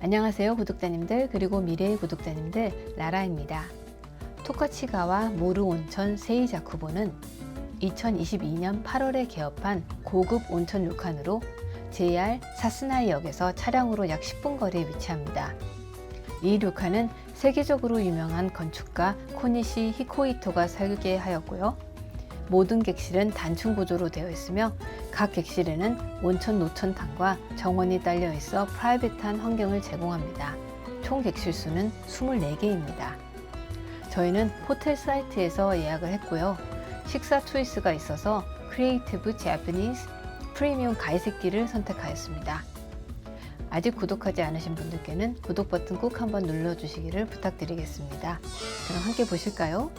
안녕하세요 구독자님들 그리고 미래의 구독자님들 라라입니다. 토카치가와 모루 온천 세이자쿠보는 2022년 8월에 개업한 고급 온천 료칸으로 JR 사스나이역에서 차량으로 약 10분 거리에 위치합니다. 이 료칸은 세계적으로 유명한 건축가 코니시 히코이토가 설계하였고요. 모든 객실은 단층 구조로 되어 있으며 각 객실에는 온천 노천탕과 정원이 딸려 있어 프라이빗한 환경을 제공합니다. 총 객실 수는 24개입니다. 저희는 호텔 사이트에서 예약을 했고요. 식사 초이스가 있어서 크리에이티브 제퍼니스 프리미엄 가이세끼를 선택하였습니다. 아직 구독하지 않으신 분들께는 구독 버튼 꼭 한번 눌러주시기를 부탁드리겠습니다. 그럼 함께 보실까요?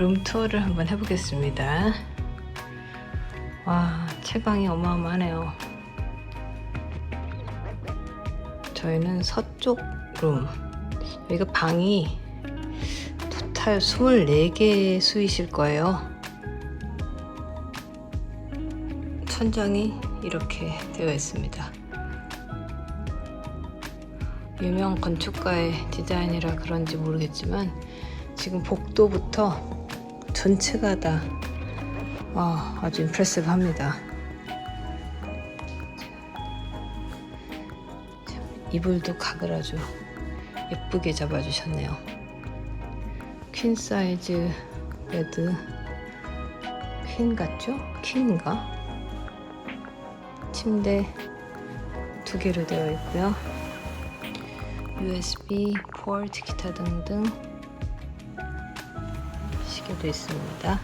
룸투어를 한번 해보겠습니다. 와, 채광이 어마어마하네요. 저희는 서쪽 룸. 여기가 방이 토탈 24개 수이실 거예요. 천장이 이렇게 되어 있습니다. 유명 건축가의 디자인이라 그런지 모르겠지만 지금 복도부터 전체가 다 아, 아주 임프레시브합니다. 이불도 각을 아주 예쁘게 잡아주셨네요. 퀸 사이즈 베드 퀸 같죠? 퀸인가? 침대 두 개로 되어 있고요. USB 포트 기타 등등 시계도 있습니다.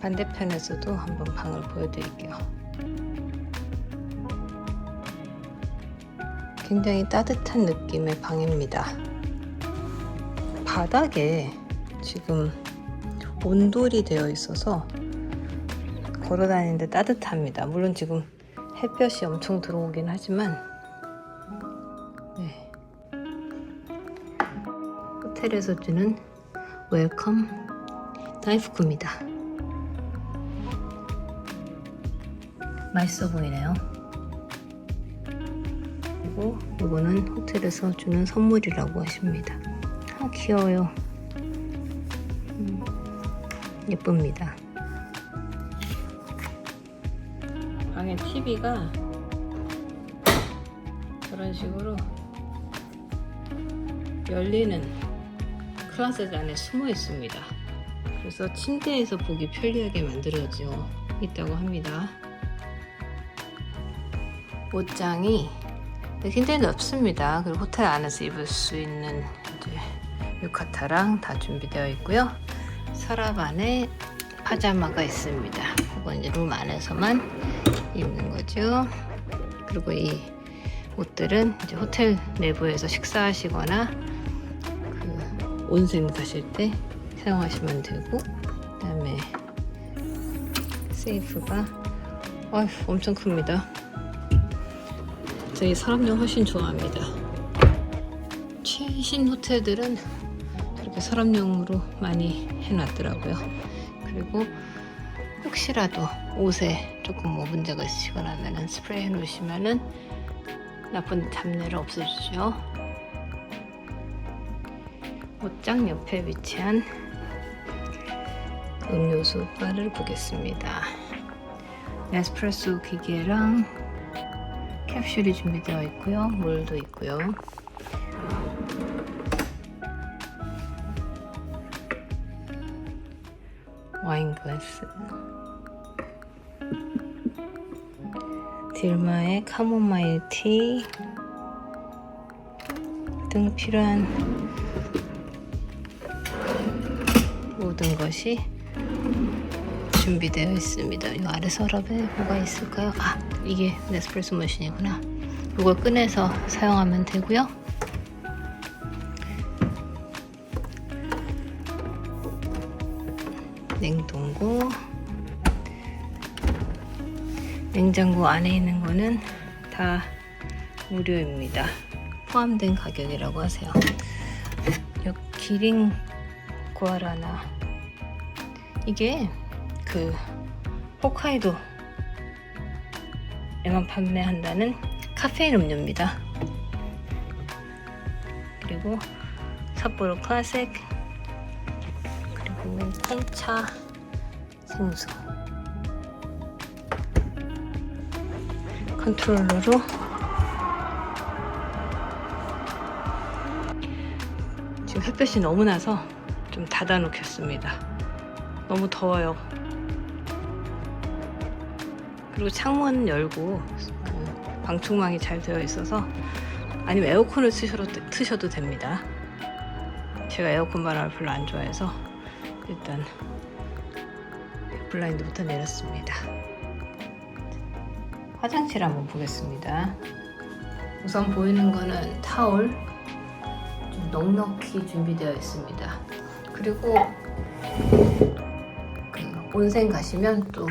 반대편에서도 한번 방을 보여드릴게요. 굉장히 따뜻한 느낌의 방입니다. 바닥에 지금 온돌이 되어 있어서 걸어 다니는데 따뜻합니다. 물론 지금 햇볕이 엄청 들어오긴 하지만 호텔에서 주는 웰컴 나이프쿠입니다. 맛있어 보이네요. 그리고 이거는 호텔에서 주는 선물이라고 하십니다. 아 귀여워요. 음, 예쁩니다. 방에 TV가 저런 식으로 열리는 클라set 안에 숨어 있습니다. 그래서 침대에서 보기 편리하게 만들어져 있다고 합니다. 옷장이 굉장히 넓습니다. 그리고 호텔 안에서 입을 수 있는 유카타랑 다 준비되어 있고요. 서랍 안에 파자마가 있습니다. 이건 이제 룸 안에서만 입는 거죠. 그리고 이 옷들은 이제 호텔 내부에서 식사하시거나 그 온생 가실 때 사용하시면 되고 그 다음에 세이프가 어휴, 엄청 큽니다. 저희 서랍용 훨씬 좋아합니다. 최신 호텔들은 저렇게 서랍용으로 많이 해놨더라고요. 그리고 혹시라도 옷에 조금 뭐 문제가 있으시거나 하면은 스프레이 해 놓으시면은 나쁜 잡내를 없애주죠. 옷장 옆에 위치한 음료수 바를 보겠습니다. 에스프레소 기계랑 캡슐이 준비되어 있고요. 물도 있고요. 와인 글라스 딜마의 카모마일 티 등 필요한 모든 것이 준비되어 있습니다. 이 아래 서랍에 뭐가 있을까요? 아, 이게 네스프레소 머신이구나. 이걸 꺼내서 사용하면 되고요. 냉동고 냉장고 안에 있는 거는 다 무료입니다. 포함된 가격이라고 하세요. 요 기린 구아라나 이게 그 홋카이도에만 판매한다는 카페인 음료입니다. 그리고 삿포로 클래식 그리고 홍차 생수 컨트롤러로 지금 햇볕이 너무 나서 좀 닫아놓겠습니다. 너무 더워요. 그리고 창문 열고 그 방충망이 잘 되어 있어서 아니면 에어컨을 쓰셔도, 트셔도 됩니다. 제가 에어컨 바람을 별로 안 좋아해서 일단 블라인드부터 내렸습니다. 화장실 한번 보겠습니다. 우선 보이는 거는 타올 좀 넉넉히 준비되어 있습니다. 그리고 그 온센 가시면 또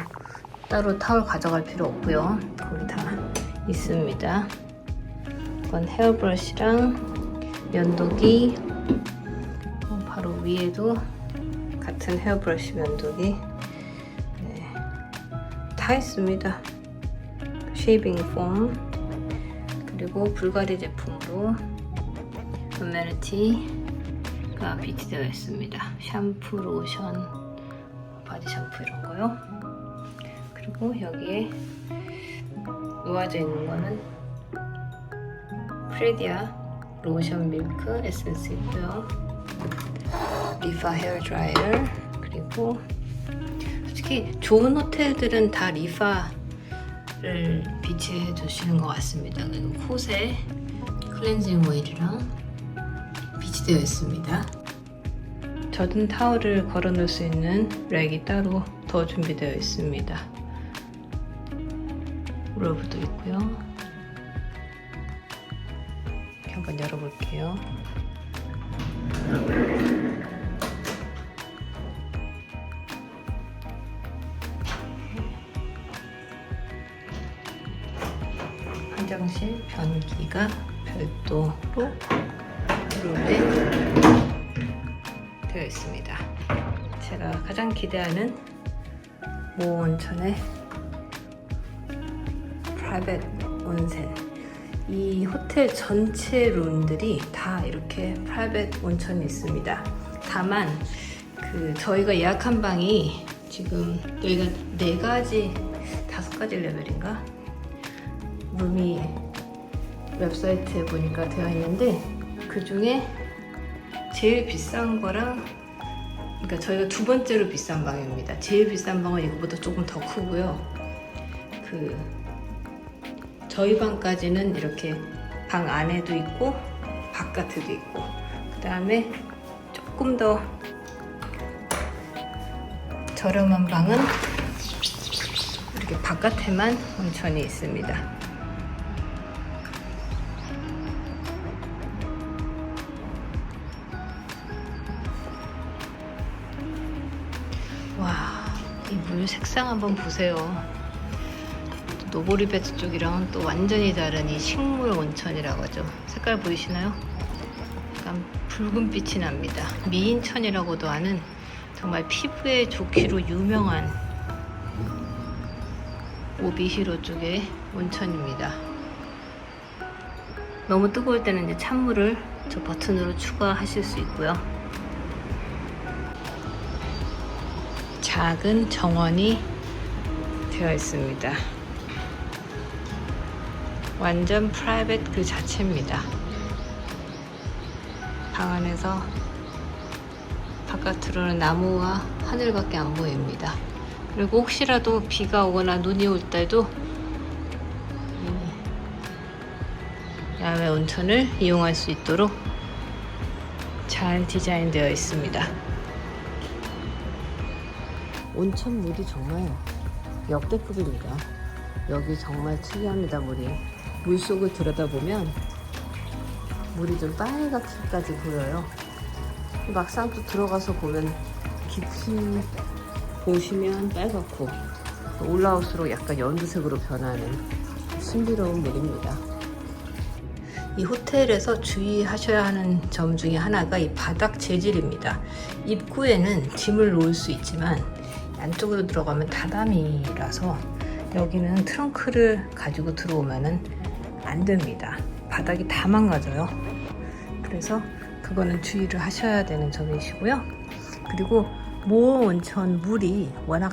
따로 타올 가져갈 필요 없고요. 거기 다 있습니다. 이건 헤어브러쉬랑 면도기 어, 바로 위에도 같은 헤어브러쉬 면도기 네, 다 있습니다. 쉐이빙 폼 그리고 불가리 제품으로 어메니티가 비치되어 있습니다. 샴푸, 로션, 바디 샴푸 이런 거요. 그리고 여기에 놓아져 있는 거는 프레디아 로션 밀크 에센스 있고요. 리파 헤어 드라이어 그리고 솔직히 좋은 호텔들은 다 리파를 비치해 주시는 것 같습니다. 그리고 호세 클렌징 오일이랑 비치되어 있습니다. 젖은 타월을 걸어 놓을 수 있는 렉이 따로 더 준비되어 있습니다. 로브도 있고요. 한번 열어볼게요. 화장실 변기가 별도로 룸에 되어 있습니다. 제가 가장 기대하는 모 온천의 프라이빗 온센. 이 호텔 전체 룸들이 다 이렇게 프라이빗 온천이 있습니다. 다만 그 저희가 예약한 방이 지금 여기가 네 가지 다섯 가지 레벨인가 룸이 웹사이트에 보니까 되어 있는데 그 중에 제일 비싼 거랑 그러니까 저희가 두 번째로 비싼 방입니다. 제일 비싼 방은 이거보다 조금 더 크고요. 그 저희 방까지는 이렇게 방 안에도 있고 바깥에도 있고 그 다음에 조금 더 저렴한 방은 이렇게 바깥에만 온천이 있습니다. 이물 색상 한번 보세요. 노보리베트 쪽이랑은 또 완전히 다른 이 식물 온천이라고 하죠. 색깔 보이시나요? 약간 붉은빛이 납니다. 미인천이라고도 하는 정말 피부에 좋기로 유명한 오비히로 쪽의 온천입니다. 너무 뜨거울 때는 이제 찬물을 저 버튼으로 추가하실 수 있고요. 작은 정원이 되어 있습니다. 완전 프라이빗 그 자체입니다. 방 안에서 바깥으로는 나무와 하늘밖에 안 보입니다. 그리고 혹시라도 비가 오거나 눈이 올 때도 이 야외 온천을 이용할 수 있도록 잘 디자인되어 있습니다. 온천 물이 정말 역대급입니다. 여기 정말 특이합니다, 물이. 물 속을 들여다보면 물이 좀 빨갛게까지 보여요. 막상 또 들어가서 보면 깊이 보시면 빨갛고 또 올라올수록 약간 연두색으로 변하는 신비로운 물입니다. 이 호텔에서 주의하셔야 하는 점 중에 하나가 이 바닥 재질입니다. 입구에는 짐을 놓을 수 있지만 안쪽으로 들어가면 다다미라서 여기는 트렁크를 가지고 들어오면은 안 됩니다. 바닥이 다 망가져요. 그래서 그거는 주의를 하셔야 되는 점이시고요. 그리고 모 온천 물이 워낙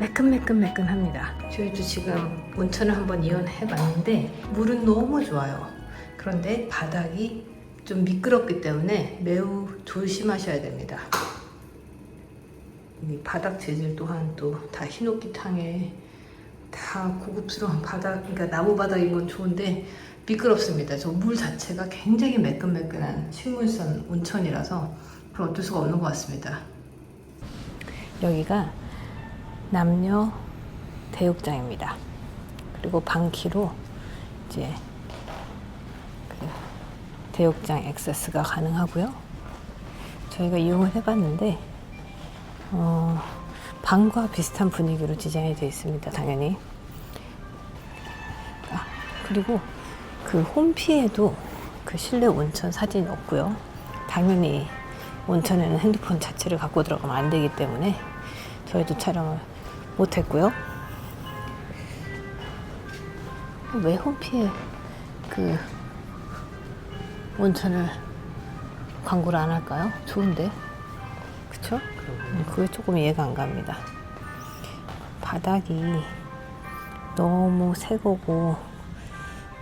매끈매끈매끈합니다. 저희도 지금 온천을 한번 이용해 봤는데 물은 너무 좋아요. 그런데 바닥이 좀 미끄럽기 때문에 매우 조심하셔야 됩니다. 이 바닥 재질 또한 또 다 히노키 탕에 다 고급스러운 바닥, 그러니까 나무 바닥인 건 좋은데 미끄럽습니다. 저 물 자체가 굉장히 매끈매끈한 식물성 온천이라서 그건 어쩔 수가 없는 것 같습니다. 여기가 남녀 대욕장입니다. 그리고 방키로 이제 그 대욕장 액세스가 가능하고요. 저희가 이용을 해봤는데 어, 방과 비슷한 분위기로 디자인이 되어 있습니다. 당연히. 아, 그리고 그 홈피에도 그 실내 온천 사진이 없고요. 당연히 온천에는 핸드폰 자체를 갖고 들어가면 안 되기 때문에 저희도 촬영을 못 했고요. 왜 홈피에 그 온천을 광고를 안 할까요? 좋은데. 그쵸? 음, 그게 조금 이해가 안 갑니다. 바닥이 너무 새 거고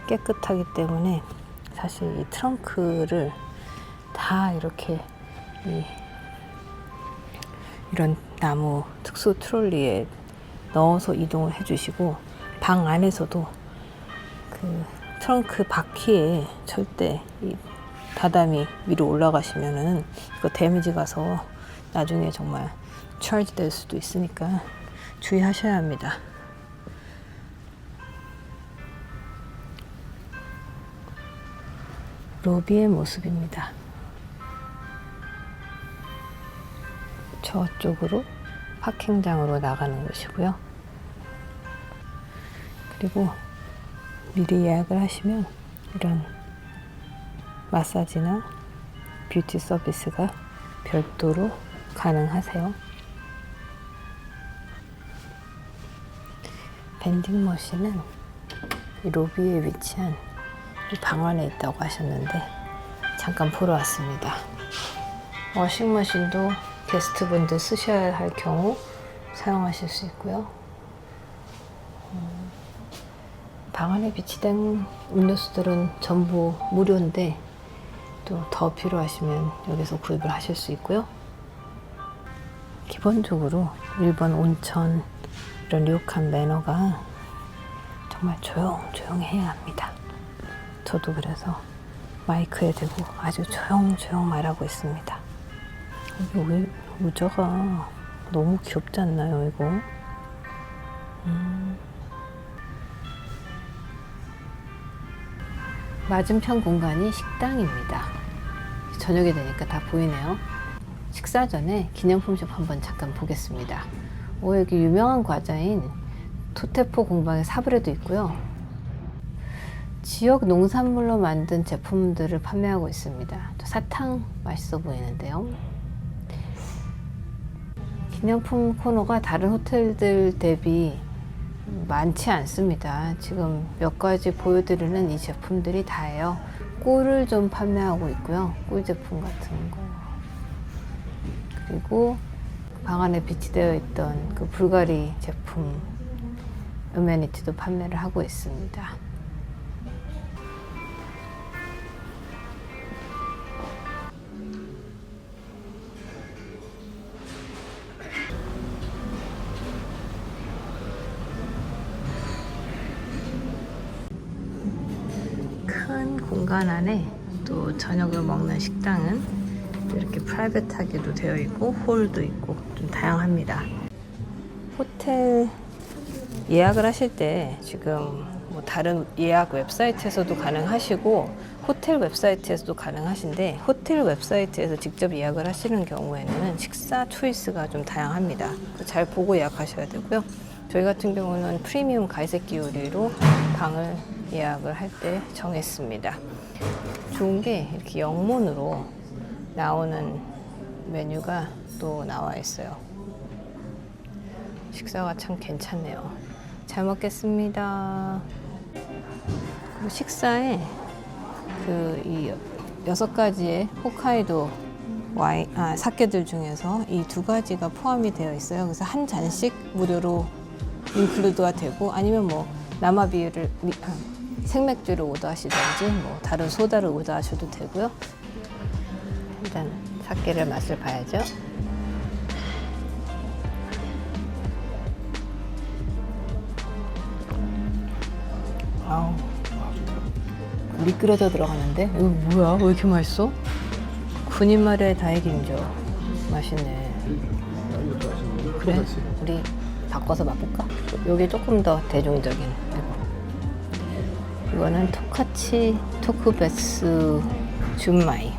깨끗하기 때문에 사실 이 트렁크를 다 이렇게 이 이런 나무 특수 트롤리에 넣어서 이동을 해주시고 방 안에서도 그 트렁크 바퀴에 절대 이 다다미 위로 올라가시면은 이거 데미지 가서 나중에 정말 차지 될 수도 있으니까 주의하셔야 합니다. 로비의 모습입니다. 저쪽으로 파킹장으로 나가는 곳이고요. 그리고 미리 예약을 하시면 이런 마사지나 뷰티 서비스가 별도로 가능하세요. 밴딩 머신은 이 로비에 위치한 이방 안에 있다고 하셨는데 잠깐 보러 왔습니다. 워싱머신도 게스트분들 쓰셔야 할 경우 사용하실 수 있고요. 음, 방 안에 비치된 음료수들은 전부 무료인데 또 더 필요하시면 여기서 구입을 하실 수 있고요. 기본적으로 일본 온천 이런 료칸 매너가 정말 조용 조용해야 합니다. 저도 그래서 마이크에 대고 아주 조용 조용 말하고 있습니다. 이게 왜 의자가 너무 귀엽지 않나요, 이거? 음. 맞은편 공간이 식당입니다. 저녁이 되니까 다 보이네요. 식사 전에 기념품숍 한번 잠깐 보겠습니다. 오, 여기 유명한 과자인 토테포 공방의 사브레도 있고요. 지역 농산물로 만든 제품들을 판매하고 있습니다. 또 사탕 맛있어 보이는데요. 기념품 코너가 다른 호텔들 대비 많지 않습니다. 지금 몇 가지 보여드리는 이 제품들이 다예요. 꿀을 좀 판매하고 있고요. 꿀 제품 같은 거. 그리고 방 안에 비치되어 있던 그 불가리 제품 음메니티도 판매를 하고 있습니다. 큰 공간 안에 또 저녁을 먹는 식당은 이렇게 프라이빗하게도 되어 있고 홀도 있고 좀 다양합니다. 호텔 예약을 하실 때 지금 뭐 다른 예약 웹사이트에서도 가능하시고 호텔 웹사이트에서도 가능하신데 호텔 웹사이트에서 직접 예약을 하시는 경우에는 식사 초이스가 좀 다양합니다. 잘 보고 예약하셔야 되고요. 저희 같은 경우는 프리미엄 갈색기 요리로 방을 예약을 할 때 정했습니다. 좋은 게 이렇게 영문으로 나오는 메뉴가 또 나와 있어요. 식사가 참 괜찮네요. 잘 먹겠습니다. 그리고 식사에 그 이 여섯 가지의 홋카이도 와인 아, 사케들 중에서 이 두 가지가 포함이 되어 있어요. 그래서 한 잔씩 무료로 인클루드가 되고 아니면 뭐 남아비를 미- 아, 생맥주를 오더하시든지 뭐 다른 소다를 오더하셔도 되고요. 일단 사케를 맛을 봐야죠. 아우 미끄러져 들어가는데 이거 뭐야 왜 이렇게 맛있어? 군인 말의 다이긴저 맛있네 그래 우리 바꿔서 맛볼까? 요게 조금 더 대중적인 이거. 이거는 토카치 토크베스 줌마이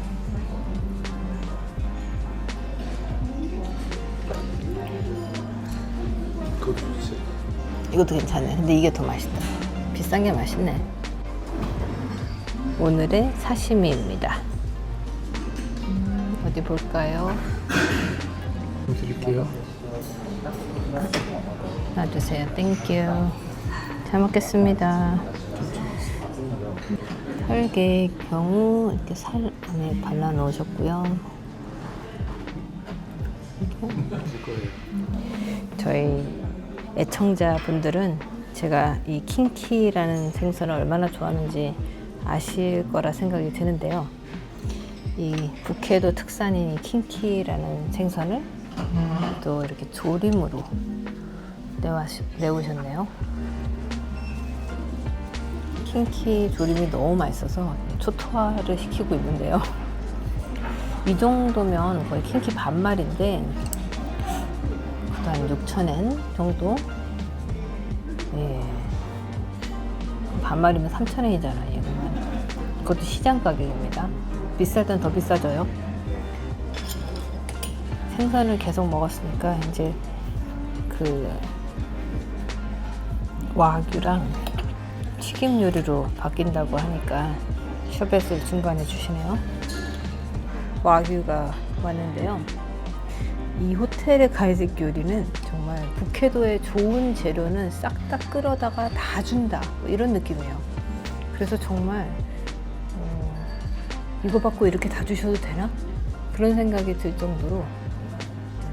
이것도 괜찮네. 근데 이게 더 맛있다. 비싼 게 맛있네. 오늘의 사시미입니다. 음, 어디 볼까요? 좀 드릴게요. 놔주세요. 땡큐. 잘 먹겠습니다. 혈계 경우 이렇게 살 안에 발라 넣으셨고요. 저희 애청자 분들은 제가 이 킹키라는 생선을 얼마나 좋아하는지 아실 거라 생각이 드는데요. 이 북해도 특산인 이 킹키라는 생선을 또 이렇게 조림으로 내오셨네요. 킹키 조림이 너무 맛있어서 초토화를 시키고 있는데요. 이 정도면 거의 킹키 반말인데 한 6,000엔 정도? 예. 반말이면 3,000엔이잖아, 얘는. 그것도 시장 가격입니다. 비쌀 땐 더 비싸져요. 생선을 계속 먹었으니까 이제 그 와규랑 튀김 요리로 바뀐다고 하니까 셔벳을 중간에 주시네요. 와규가 왔는데요. 이 호텔의 갈색 요리는 정말 북해도의 좋은 재료는 싹 다 끌어다가 다 준다 뭐 이런 느낌이에요. 그래서 정말 어, 이거 받고 이렇게 다 주셔도 되나 그런 생각이 들 정도로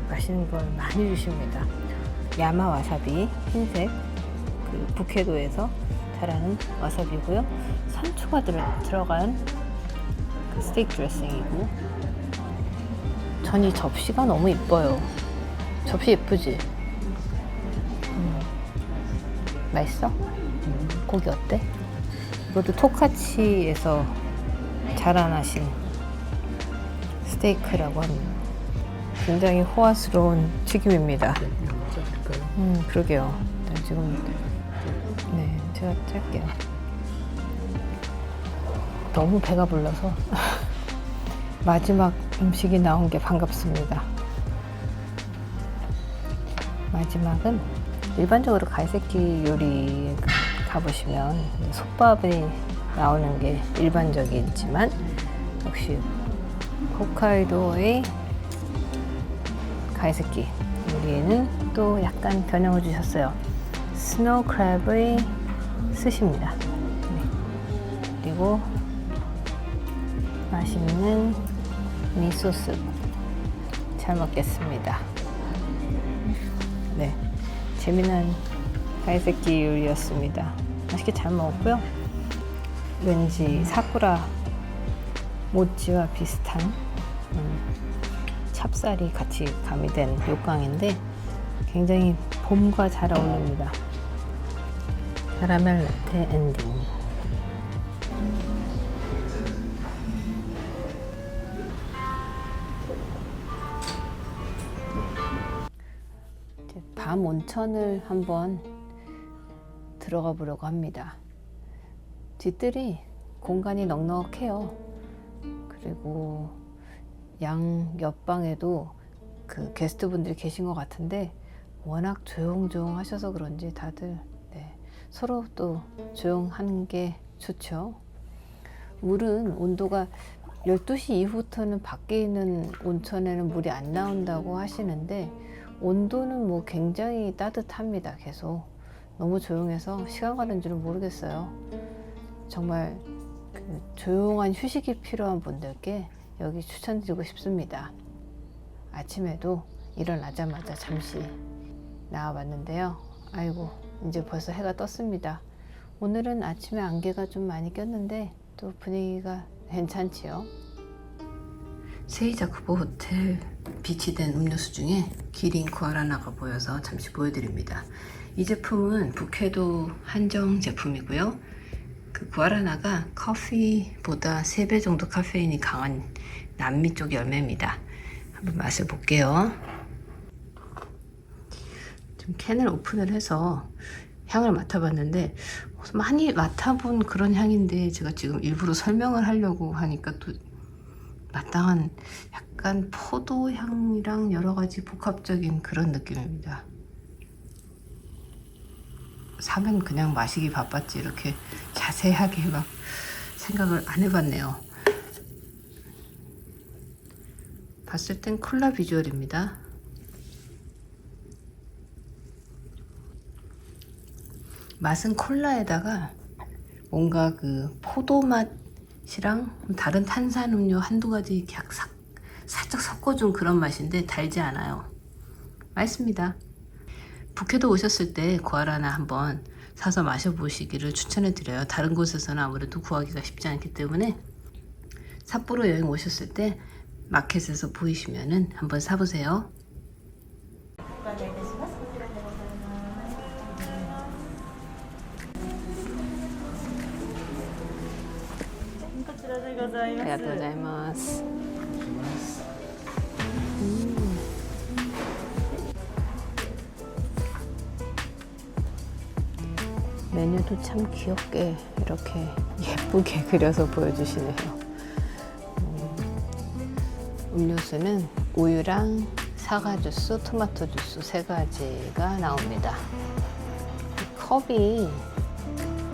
맛있는 걸 많이 주십니다. 야마 와사비 흰색 그 북해도에서 자라는 와사비고요. 산초가 들, 들어간 그 스테이크 드레싱이고 전 이 접시가 너무 이뻐요. 접시 예쁘지? 음. 맛있어? 음, 고기 어때? 이것도 토카치에서 자라나신 스테이크라고 합니다. 굉장히 호화스러운 튀김입니다. 음, 그러게요. 네, 지금 네, 제가 짤게요. 너무 배가 불러서 마지막 음식이 나온 게 반갑습니다. 마지막은 일반적으로 갈색기 요리 가보시면 솥밥이 나오는 게 일반적이지만 역시 홋카이도의 갈색기 요리에는 또 약간 변형을 주셨어요. 스노우 크랩의 스시입니다. 네. 그리고 맛있는 미소스 잘 먹겠습니다. 네, 재미난 갈색기 요리였습니다. 맛있게 잘 먹었고요. 왠지 사쿠라 모찌와 비슷한 음, 찹쌀이 같이 가미된 요강인데 굉장히 봄과 잘 어울립니다. 카라멜 라떼 엔딩. 밤 온천을 한번 들어가 보려고 합니다. 뒤뜰이 공간이 넉넉해요. 그리고 양 옆방에도 그 게스트분들이 계신 것 같은데 워낙 조용조용하셔서 그런지 다들 네, 서로 또 조용한 게 좋죠. 물은 온도가 12시 이후부터는 밖에 있는 온천에는 물이 안 나온다고 하시는데 온도는 뭐 굉장히 따뜻합니다. 계속 너무 조용해서 시간 가는 줄은 모르겠어요. 정말 그 조용한 휴식이 필요한 분들께 여기 추천드리고 싶습니다. 아침에도 일어나자마자 잠시 나와봤는데요. 아이고 이제 벌써 해가 떴습니다. 오늘은 아침에 안개가 좀 많이 꼈는데 또 분위기가 괜찮지요. 세이자쿠보 호텔 비치된 음료수 중에 기린 구아라나가 보여서 잠시 보여드립니다. 이 제품은 북해도 한정 제품이고요. 그 구아라나가 커피보다 3배 정도 카페인이 강한 남미 쪽 열매입니다. 한번 맛을 볼게요. 좀 캔을 오픈을 해서 향을 맡아봤는데 많이 맡아본 그런 향인데 제가 지금 일부러 설명을 하려고 하니까 또 마땅한 약간 포도 향이랑 여러 가지 복합적인 그런 느낌입니다. 사면 그냥 마시기 바빴지 이렇게 자세하게 막 생각을 안 해봤네요. 봤을 땐 콜라 비주얼입니다. 맛은 콜라에다가 뭔가 그 포도 맛이랑 다른 탄산음료 한두 가지 싹, 살짝 섞어준 그런 맛인데 달지 않아요. 맛있습니다. 북해도 오셨을 때 구하라나 한번 사서 마셔보시기를 추천해 드려요. 다른 곳에서는 아무래도 구하기가 쉽지 않기 때문에 삿포로 여행 오셨을 때 마켓에서 보이시면은 한번 사보세요. 네, 감사합니다. 네, 메뉴도 참 귀엽게 이렇게 예쁘게 그려서 보여주시네요. 음, 음료수는 우유랑 사과 주스, 토마토 주스 세 가지가 나옵니다. 이 컵이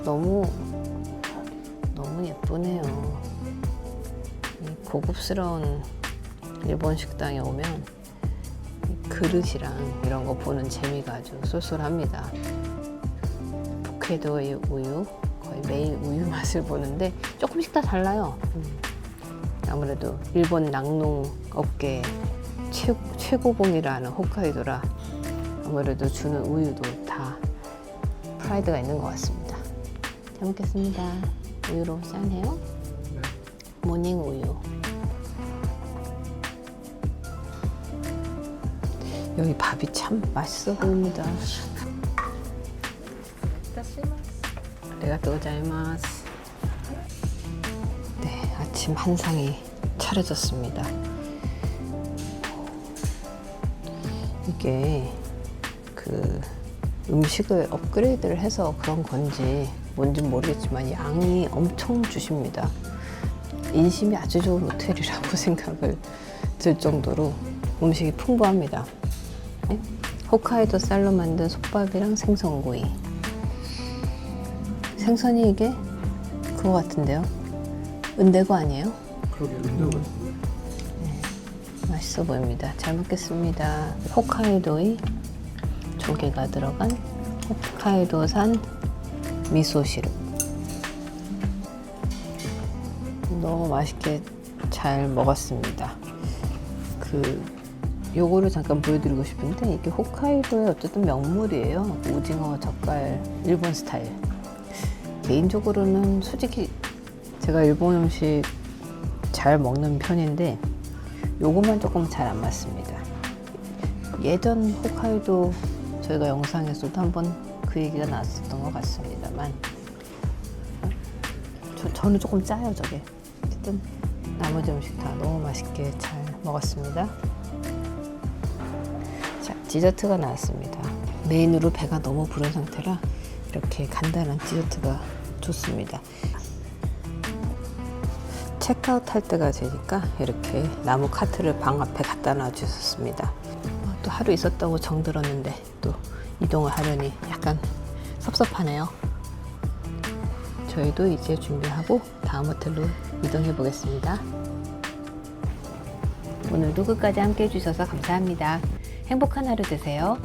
너무 너무 예쁘네요. 이 고급스러운 일본 식당에 오면 이 그릇이랑 이런 거 보는 재미가 아주 쏠쏠합니다. 북해도의 우유 거의 매일 우유 맛을 보는데 조금씩 다 달라요. 음. 아무래도 일본 낙농 업계 최, 최고봉이라는 홋카이도라 아무래도 주는 우유도 다 프라이드가 있는 것 같습니다. 잘 먹겠습니다. 우유로 짠해요. 모닝 우유. 여기 밥이 참 맛있어 보입니다. 내가 고자이마스. 네, 아침 한 상이 차려졌습니다. 이게 그 음식을 업그레이드를 해서 그런 건지 뭔지 모르겠지만 양이 엄청 주십니다. 인심이 아주 좋은 호텔이라고 생각을 들 정도로 음식이 풍부합니다. 네? 홋카이도 쌀로 만든 솥밥이랑 생선구이. 생선이 이게 그거 같은데요? 은대고 아니에요? 그러게 운동은 맛있어 보입니다. 잘 먹겠습니다. 홋카이도의 조개가 들어간 홋카이도산 미소시루. 너무 맛있게 잘 먹었습니다. 그 요거를 잠깐 보여드리고 싶은데 이게 홋카이도의 어쨌든 명물이에요. 오징어 젓갈 일본 스타일. 개인적으로는 솔직히 제가 일본 음식 잘 먹는 편인데 요것만 조금 잘 안 맞습니다. 예전 홋카이도 저희가 영상에서도 한번 그 얘기가 나왔었던 것 같습니다만 저, 저는 조금 짜요 저게 어쨌든 나머지 음식 다 너무 맛있게 잘 먹었습니다. 자, 디저트가 나왔습니다. 메인으로 배가 너무 부른 상태라 이렇게 간단한 디저트가 좋습니다. 체크아웃 할 때가 되니까 이렇게 나무 카트를 방 앞에 갖다 놔 주셨습니다. 어, 또 하루 있었다고 정 들었는데 또 이동을 하려니 약간 섭섭하네요. 저희도 이제 준비하고 다음 호텔로 이동해 보겠습니다. 오늘도 끝까지 함께 해주셔서 감사합니다. 행복한 하루 되세요.